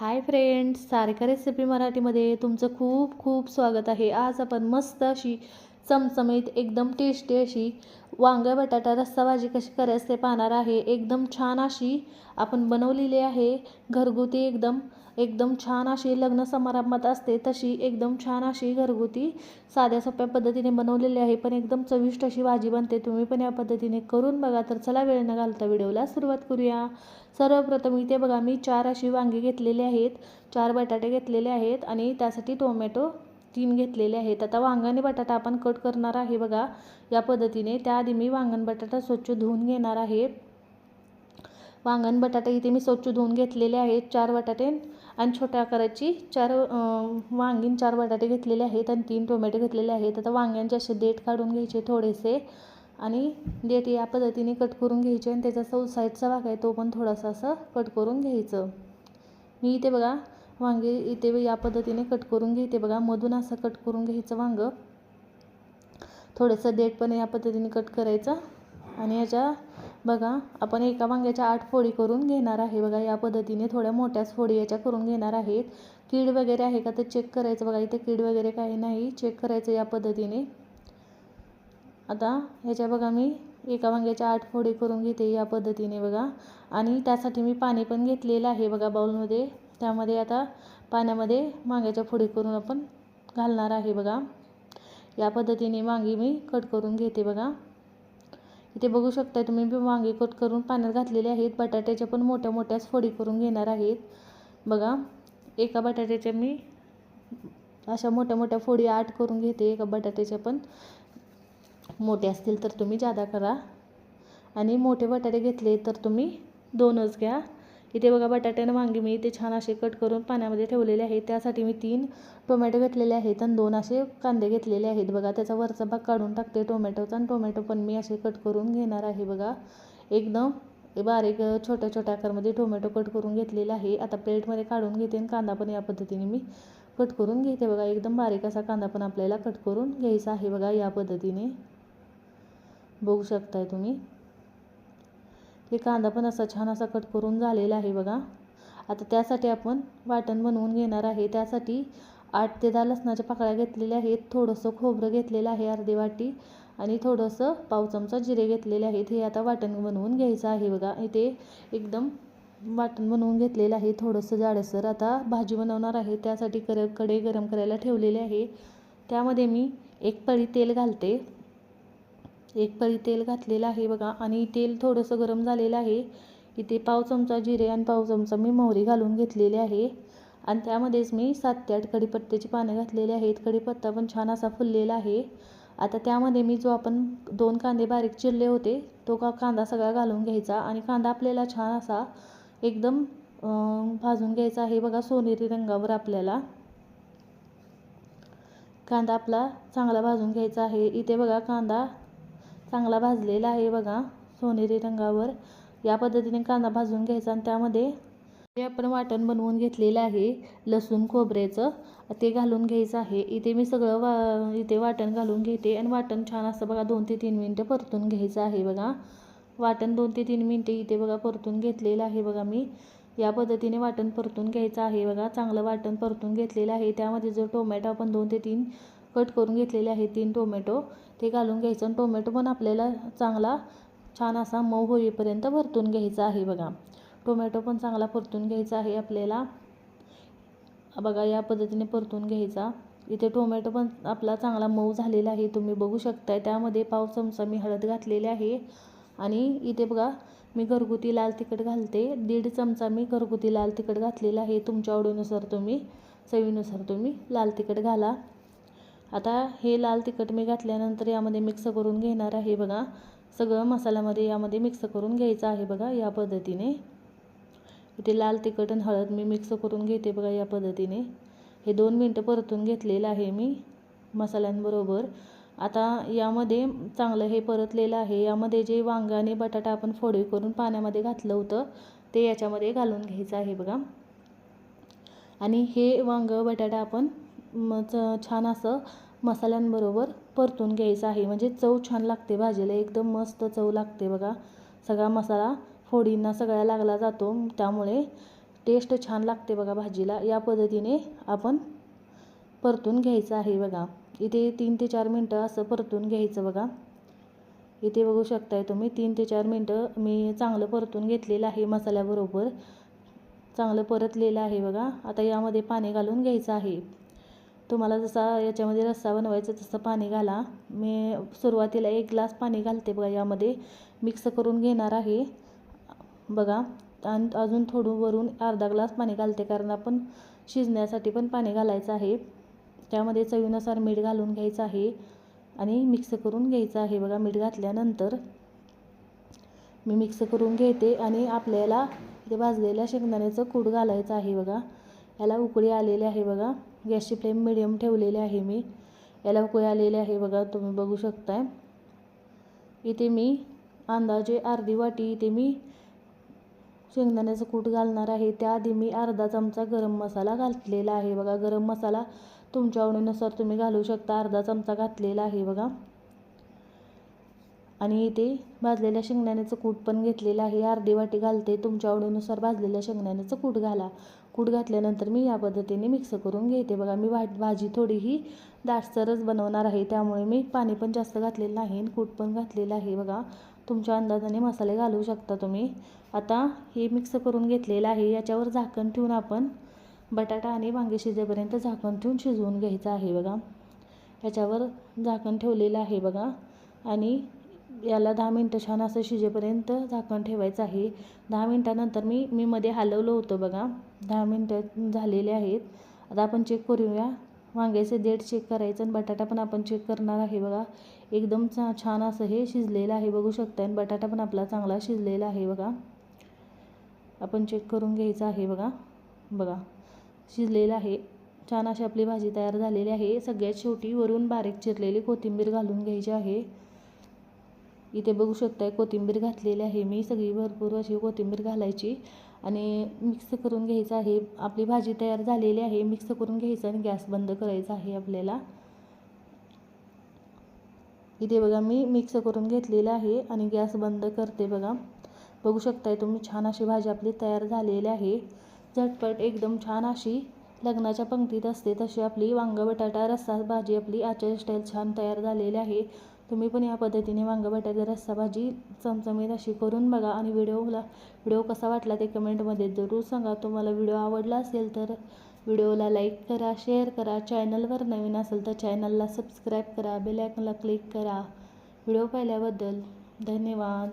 Hi friends Sarika recipe मराठीमध्ये तुमचं खूप खूप स्वागत आहे. आज आपण मस्त अशी चमचमीत एकदम टेस्टी अशी वांगा बटाटा रस्सा भाजी कशी करायचं ते पाहणार आहे. एकदम छान अशी आपण बनवलेली आहे. घरगुती एकदम एकदम छान अशी लग्न समारंभात असते तशी एकदम छान अशी घरगुती साध्या सोप्या पद्धतीने बनवलेली आहे. पण एकदम चविष्ट अशी भाजी बनते. तुम्ही पण या पद्धतीने करून बघा. तर चला वेळ न घालता व्हिडिओला सुरुवात करूया. सर्वप्रथम इथे बघा मी चार अशी वांगी घेतलेली आहेत. चार बटाटे घेतलेले आहेत आणि त्यासाठी टोमॅटो तीन घेतलेले आहेत. आता वांगाने बटाटा आपण कट करणार आहे बघा. या पद्धतीने त्याआधी मी वांगण बटाटा स्वच्छ धुवून घेणार आहे. वांगण बटाटे इथे मी स्वच्छ धुवून घेतलेले आहेत. चार बटाटे आणि छोट्या आकाराची चार वांगीन चार बटाटे घेतलेले आहेत आणि तीन टोमॅटो घेतलेले आहेत. आता वांग्यांचे असे देठ काढून घ्यायचे थोडेसे आणि देठ या पद्धतीने कट करून घ्यायचे आणि त्याचा सौ साईडचा भाग आहे तो पण थोडासा असं कट करून घ्यायचं. मी इथे बघा वांगे इथे या पद्धतीने कट करून घेते बघा मधून असं कट करून घ्यायचं वांगं. थोडंसं देठ पण या पद्धतीने कट करायचं. आणि याच्या बघा आपण एका वांग्याच्या आठ फोडी करून घेणार आहे. बघा या पद्धतीने थोड्या मोठ्याच फोडी याच्या करून घेणार आहेत. कीड वगैरे आहे का तर चेक करायचं. बघा इथे कीड वगैरे काही नाही. चेक करायचं या पद्धतीने. आता ह्याच्या बघा मी एका वांग्याच्या आठ फोडी करून घेते या पद्धतीने बघा. आणि त्यासाठी मी पाणी पण घेतलेलं आहे बघा बाऊलमध्ये त्यामध्ये आता पाण्यामध्ये वांग्याच्या फोडी करून आपण घालणार आहे बघा. या पद्धतीने वांगी मी कट करून घेते बघा. इथे बघू शकता तुम्ही वांगी वांगे कट करून पाण्यात घातलेले आहेत. बटाट्याच्या पण मोठ्या मोठ्याच फोडी करून घेणार आहेत. बघा एका बटाट्याच्या मी अशा मोठ्या मोठ्या फोडी आठ करून घेते. एका बटाट्याच्या पण मोठे असतील तर तुम्ही जादा करा. आणि मोठे बटाटे घेतले तर तुम्ही दोनच घ्या. इथे बघा बटाट्याने वांगी मी इथे छान असे कट करून पाण्यामध्ये ठेवलेले आहेत. त्यासाठी मी तीन टोमॅटो घेतलेले आहेत आणि दोन असे कांदे घेतलेले आहेत. बघा त्याचा वरचा भाग काढून टाकते टोमॅटोचा आणि टोमॅटो पण मी असे कट करून घेणार आहे बघा. एकदम बारीक छोट्या छोट्या आकारमध्ये टोमॅटो कट करून घेतलेले आहे. आता प्लेटमध्ये काढून घेते आणि कांदा पण या पद्धतीने मी कट करून घेते बघा. एकदम बारीक असा कांदा पण आपल्याला कट करून घ्यायचा आहे बघा या पद्धतीने. बघू शकताय तुम्ही. हे कांदा पण असा छान असा कट करून झालेला आहे बघा. आता त्यासाठी आपण वाटण बनवून घेणार आहे. त्यासाठी आठ ते दहा लसणाच्या पाकळ्या घेतलेल्या आहेत. थोडंसं खोबरं घेतलेलं आहे अर्धी वाटी आणि थोडंसं पाव चमचा जिरे घेतलेले आहेत. हे आता वाटण बनवून घ्यायचं आहे बघा. इथे एकदम वाटण बनवून घेतलेलं आहे. थोडंसं जाडसर आता भाजी बनवणार आहे. त्यासाठी कर कडे गरम करायला ठेवलेले आहे. त्यामध्ये मी एक पळी तेल घालते. एक परी तेल घातलेलं आहे बघा. आणि तेल थोडंसं गरम झालेलं आहे. इथे पाव चमचा जिरे आणि पाव चमचा मी मोहरी घालून घेतलेली आहे. आणि त्यामध्येच मी सात ते आठ कढीपत्त्याची पानं घातलेली आहेत. कढीपत्ता पण छान असा फुललेला आहे. आता त्यामध्ये मी जो आपण दोन कांदे बारीक चिरले होते तो का कांदा सगळा घालून घ्यायचा. आणि कांदा आपल्याला छान असा एकदम भाजून घ्यायचा आहे बघा सोनेरी रंगावर आपल्याला. कांदा आपला चांगला भाजून घ्यायचा आहे. इथे बघा कांदा चांगला भाजलेला आहे बघा सोनेरी रंगावर. या पद्धतीने कांदा भाजून घ्यायचा आणि त्यामध्ये जे आपण वाटण बनवून घेतलेलं आहे लसूण खोबऱ्याचं ते घालून घ्यायचं आहे. इथे मी सगळं वा इथे वाटण घालून घेते आणि वाटण छान असं बघा दोन ते तीन मिनटं परतून घ्यायचं आहे बघा. वाटण दोन ते तीन मिनटे इथे बघा परतून घेतलेलं आहे बघा मी. या पद्धतीने वाटण परतून घ्यायचं आहे बघा. चांगलं वाटण परतून घेतलेलं आहे. त्यामध्ये जर टोमॅटो आपण दोन ते तीन कट करून घेतलेले आहे तीन टोमॅटो. ते घालून घ्यायचं आणि टोमॅटो पण आपल्याला चांगला छान असा मऊ होईपर्यंत परतून घ्यायचा आहे बघा. टोमॅटो पण चांगला परतून घ्यायचा आहे आपल्याला. बघा या पद्धतीने परतून घ्यायचा. इथे टोमॅटो पण आपला चांगला मऊ झालेला आहे. तुम्ही बघू शकताय त्यामध्ये पाव चमचा मी हळद घातलेली आहे. आणि इथे बघा मी घरगुती लाल तिखट घालते. दीड चमचा मी घरगुती लाल तिखट घातलेला आहे. तुमच्या आवडीनुसार तुम्ही चवीनुसार तुम्ही लाल तिखट घाला. आता हे लाल तिखट मी घातल्यानंतर यामध्ये मिक्स करून घेणार आहे बघा. सगळं मसाल्यामध्ये यामध्ये मिक्स करून घ्यायचं आहे बघा या पद्धतीने. इथे लाल तिखट आणि हळद मी मिक्स करून घेते बघा या पद्धतीने. हे दोन मिनटं परतून घेतलेलं आहे मी मसाल्यांबरोबर. आता यामध्ये चांगलं हे परतलेलं आहे. यामध्ये जे वांगं आणि बटाटा आपण फोडी करून पाण्यामध्ये घातलं होतं ते याच्यामध्ये घालून घ्यायचं आहे बघा. आणि हे वांगं बटाटा आपण मच छान असं मसाल्यांबरोबर परतून घ्यायचं आहे. म्हणजे चव छान लागते भाजीला. एकदम मस्त चव लागते बघा. सगळा मसाला फोडींना सगळ्या लागला जातो. त्यामुळे टेस्ट छान लागते बघा भाजीला. या पद्धतीने आपण परतून घ्यायचं आहे बघा. इथे तीन ते चार मिनटं असं परतून घ्यायचं बघा. इथे बघू शकताय तुम्ही तीन ते चार मिनटं मी चांगलं परतून घेतलेलं आहे मसाल्याबरोबर. चांगलं परतलेलं आहे बघा. आता यामध्ये पाणी घालून घ्यायचं आहे. तुम्हाला जसा याच्यामध्ये रस्सा बनवायचा तसं पाणी घाला. मी सुरुवातीला एक ग्लास पाणी घालते बघा यामध्ये मिक्स करून घेणार आहे. बघा आणि अजून थोडं वरून अर्धा ग्लास पाणी घालते कारण आपण शिजण्यासाठी पण पाणी घालायचं आहे. त्यामध्ये चवीनुसार मीठ घालून घ्यायचं आहे आणि मिक्स करून घ्यायचं आहे बघा मीठ घातल्यानंतर. मी मिक्स करून घेते आणि आपल्याला इथे भाजलेल्या शेंगदाण्याचं कूड घालायचं आहे बघा. याला उकळी आलेली आहे बघा. गॅसची फ्लेम मिडियम ठेवलेली आहे मी. याला उकळी आलेली आहे बघा तुम्ही बघू शकताय. इथे मी अंदाजे अर्धी वाटी इथे मी शेंगदाण्याचं कूट घालणार आहे. त्याआधी मी अर्धा चमचा गरम मसाला घातलेला आहे बघा. गरम मसाला तुमच्या आवडीनुसार तुम्ही घालू शकता. अर्धा चमचा घातलेला आहे बघा. आणि इथे भाजलेल्या शेंगदाण्याचं कूट पण घेतलेलं आहे. अर्धी वाटी घालते. तुमच्या आवडीनुसार भाजलेल्या शेंगदाण्याचं कूट घाला. कूट घातल्यानंतर मी या पद्धतीने मिक्स करून घेते. बघा मी भा भाजी थोडीही दाटसरच बनवणार आहे. त्यामुळे मी पाणी पण जास्त घातलेलं नाही कूट पण घातलेलं आहे. बघा तुमच्या अंदाजाने मसाले घालू शकता तुम्ही. आता हे मिक्स करून घेतलेलं आहे. याच्यावर झाकण ठेवून आपण बटाटा आणि वांगे शिजेपर्यंत झाकण ठेवून शिजवून घ्यायचं आहे. बघा याच्यावर झाकण ठेवलेलं आहे. बघा आणि याला दहा मिनटं छान असं शिजेपर्यंत झाकण ठेवायचं आहे. दहा मिनटानंतर मी मी मध्ये हलवलं होतं बघा. दहा मिनटं झालेले आहेत. आता आपण चेक करूया. वांग्याचे देठ चेक करायचं आणि बटाटा पण आपण चेक करणार आहे बघा. एकदम चा छान असं हे शिजलेलं आहे बघू शकता आणि बटाटा पण आपला चांगला शिजलेला आहे बघा. आपण चेक करून घ्यायचं आहे बघा. बघा. शिजलेलं आहे. छान अशी आपली भाजी तयार झालेली आहे. सगळ्यात शेवटी वरून बारीक चिरलेली कोथिंबीर घालून घ्यायची आहे. इथे बघू शकताय कोथिंबीर घातलेली आहे मी. सगळी भरपूर अशी कोथिंबीर घालायची आणि मिक्स करून घ्यायचं आहे. आपली भाजी तयार झालेली आहे. मिक्स करून घ्यायचं आणि गॅस बंद करायचा आहे आपल्याला. इथे बघा मी मिक्स करून घेतलेलं आहे आणि गॅस बंद करते बघा. बघू शकताय तुम्ही छान अशी भाजी आपली तयार झालेली आहे. झटपट एकदम छान अशी लग्नाच्या पंक्तीत असते तशी आपली. वांग बटाटा रस्सा भाजी आपली आचार स्टाईल छान तयार झालेली आहे. तुम्ही पण या पद्धतीने वांग बटाटे रस्सा भाजी चमचमीत अशी करून बघा आणि व्हिडिओला व्हिडिओ कसा वाटला ते कमेंटमध्ये जरूर सांगा. तुम्हाला व्हिडिओ आवडला असेल तर व्हिडिओला लाईक करा शेअर करा. चॅनलवर नवीन असेल तर चॅनलला सबस्क्राईब करा. बेल क्लिक करा. व्हिडिओ पाहिल्याबद्दल धन्यवाद.